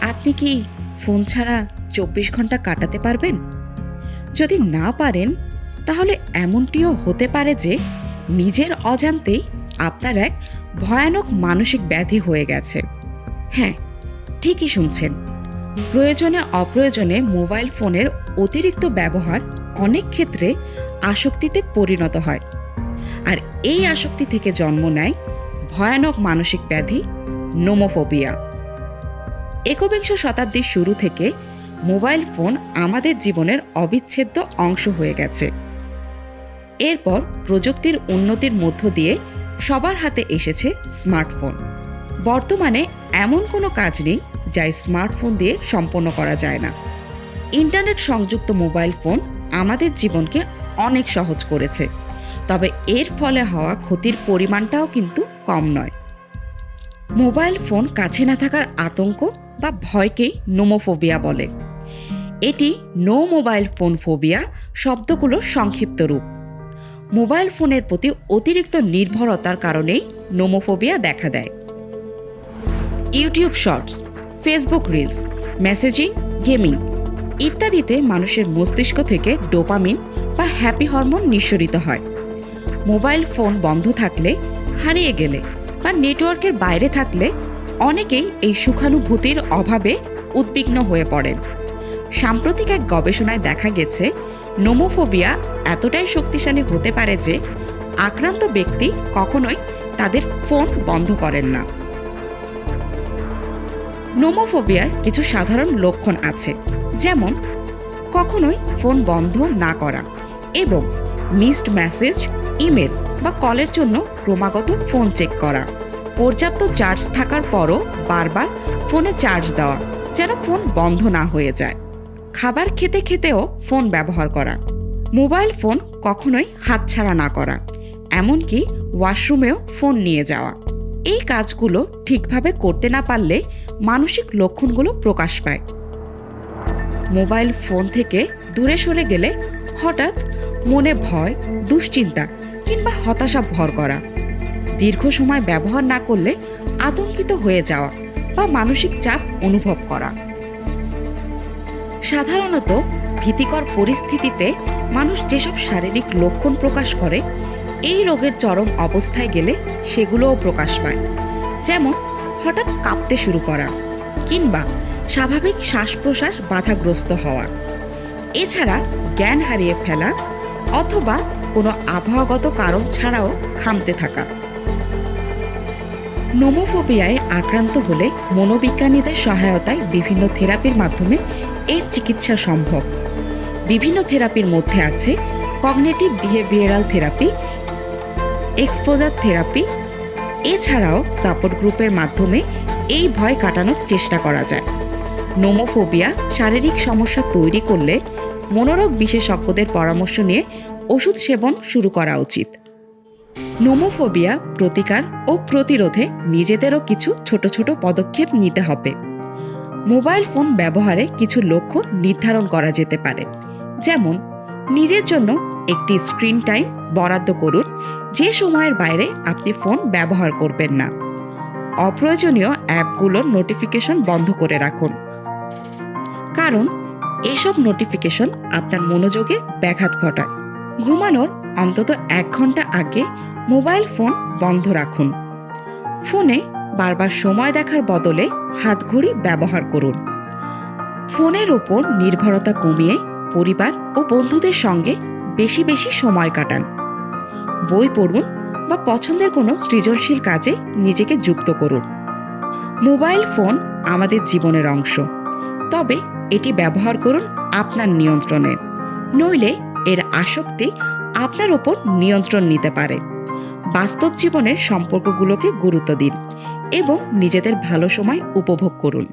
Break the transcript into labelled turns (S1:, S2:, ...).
S1: আপনি কি ফোন ছাড়া চব্বিশ ঘণ্টা কাটাতে পারবেন? যদি না পারেন, তাহলে এমনটিও হতে পারে যে নিজের অজান্তেই আপনার এক ভয়ানক মানসিক ব্যাধি হয়ে গেছে। হ্যাঁ ঠিকই শুনছেন। প্রয়োজনে অপ্রয়োজনে মোবাইল ফোনের অতিরিক্ত ব্যবহার অনেক ক্ষেত্রে আসক্তিতে পরিণত হয়। আর এই আসক্তি থেকে জন্ম নেয় ভয়ানক মানসিক ব্যাধি নোমোফোবিয়া। একবিংশ শতাব্দীর শুরু থেকে মোবাইল ফোন আমাদের জীবনের অবিচ্ছেদ্য অংশ হয়ে গেছে। এরপর প্রযুক্তির উন্নতির মধ্য দিয়ে সবার হাতে এসেছে স্মার্টফোন। বর্তমানে এমন কোনো কাজ নেই যা স্মার্টফোন দিয়ে সম্পন্ন করা যায় না। ইন্টারনেট সংযুক্ত মোবাইল ফোন আমাদের জীবনকে অনেক সহজ করেছে, তবে এর ফলে হওয়া ক্ষতির পরিমাণটাও কিন্তু কম নয়। মোবাইল ফোন কাছে না থাকার আতঙ্ক বা ভয়কেই নোমোফোবিয়া বলে। এটি নো মোবাইল ফোন ফোবিয়া শব্দগুলোর সংক্ষিপ্ত রূপ। মোবাইল ফোনের প্রতি অতিরিক্ত নির্ভরতার কারণেই নোমোফোবিয়া দেখা দেয়। YouTube shorts, Facebook reels, messaging, gaming ইত্যাদিতে মানুষের মস্তিষ্ক থেকে ডোপামিন বা হ্যাপি হরমোন নিঃসরিত হয়। মোবাইল ফোন বন্ধ থাকলে হারিয়ে গেলে বা নেটওয়ার্কের বাইরে থাকলে অনেকেই এই সুখানুভূতির অভাবে উদ্বিগ্ন হয়ে পড়েন। সাম্প্রতিক এক গবেষণায় দেখা গেছে, নোমোফোবিয়া এতটাই শক্তিশালী হতে পারে যে, আক্রান্ত ব্যক্তি কখনোই তাদের ফোন বন্ধ করেন না। নোমোফোবিয়ার কিছু সাধারণ লক্ষণ আছে, যেমন কখনোই ফোন বন্ধ না করা এবং মিসড মেসেজ, ইমেল বা কলের জন্য ক্রমাগত ফোন চেক করা। পর্যাপ্ত চার্জ থাকার পরও বারবার ফোনে চার্জ দেওয়া যেন ফোন বন্ধ না হয়ে যায়। খাবার খেতে খেতেও ফোন ব্যবহার করা মোবাইল ফোন কখনোই হাতছাড়া না করা, এমনকি ওয়াশরুমেও ফোন নিয়ে যাওয়া। এই কাজগুলো ঠিকভাবে করতে না পারলে মানসিক লক্ষণগুলো প্রকাশ পায়। মোবাইল ফোন থেকে দূরে সরে গেলে হঠাৎ মনে ভয়, দুশ্চিন্তা কিংবা হতাশা ভর করা দীর্ঘ সময় ব্যবহার না করলে আতঙ্কিত হয়ে যাওয়া বা মানসিক চাপ অনুভব করা। সাধারণত ভীতিকর পরিস্থিতিতে মানুষ যেসব শারীরিক লক্ষণ প্রকাশ করে, এই রোগের চরম অবস্থায় গেলে সেগুলোও প্রকাশ পায়। যেমন, হঠাৎ কাঁপতে শুরু করা কিংবা স্বাভাবিক শ্বাস প্রশ্বাস বাধাগ্রস্ত হওয়া। এছাড়া জ্ঞান হারিয়ে ফেলা অথবা কোনো আবহাওয়াগত কারণ ছাড়াও খামতে থাকা। নোমোফোবিয়ায় আক্রান্ত হলে মনোবিজ্ঞানীদের সহায়তায় বিভিন্ন থেরাপির মাধ্যমে এর চিকিৎসা সম্ভব। বিভিন্ন থেরাপির মধ্যে আছে cognitive behavioural therapy, exposure therapy. এছাড়াও সাপোর্ট গ্রুপের মাধ্যমে এই ভয় কাটানোর চেষ্টা করা যায়। নোমোফোবিয়া শারীরিক সমস্যা তৈরি করলে মনোরোগ বিশেষজ্ঞদের পরামর্শ নিয়ে ওষুধ সেবন শুরু করা উচিত। নোমোফোবিয়া, প্রতিকার ও প্রতিরোধে নিজেদেরও কিছু ছোট ছোট পদক্ষেপ নিতে হবে। মোবাইল ফোন ব্যবহারে কিছু লক্ষ্য নির্ধারণ করা যেতে পারে। যেমন, নিজের জন্য একটি স্ক্রিন টাইম বরাদ্দ করুন, যে সময়ের বাইরে আপনি ফোন ব্যবহার করবেন না। অপ্রয়োজনীয় অ্যাপগুলোর নোটিফিকেশন বন্ধ করে রাখুন। কারণ, এসব নোটিফিকেশন আপনার মনোযোগে ব্যাঘাত ঘটায়। ঘুমানোর অন্তত এক ঘণ্টা আগে মোবাইল ফোন বন্ধ রাখুন। ফোনে বারবার সময় দেখার বদলে হাতঘড়ি ব্যবহার করুন। ফোনের ওপর নির্ভরতা কমিয়ে পরিবার ও বন্ধুদের সঙ্গে বেশি বেশি সময় কাটান। বই পড়ুন বা পছন্দের কোনো সৃজনশীল কাজে নিজেকে যুক্ত করুন। মোবাইল ফোন আমাদের জীবনের অংশ। তবে এটি ব্যবহার করুন আপনার নিয়ন্ত্রণে। নইলে এর আসক্তি আপনার ওপর নিয়ন্ত্রণ নিতে পারে। বাস্তব জীবনের সম্পর্কগুলোকে গুরুত্ব দিন এবং নিজেদের ভালো সময় উপভোগ করুন।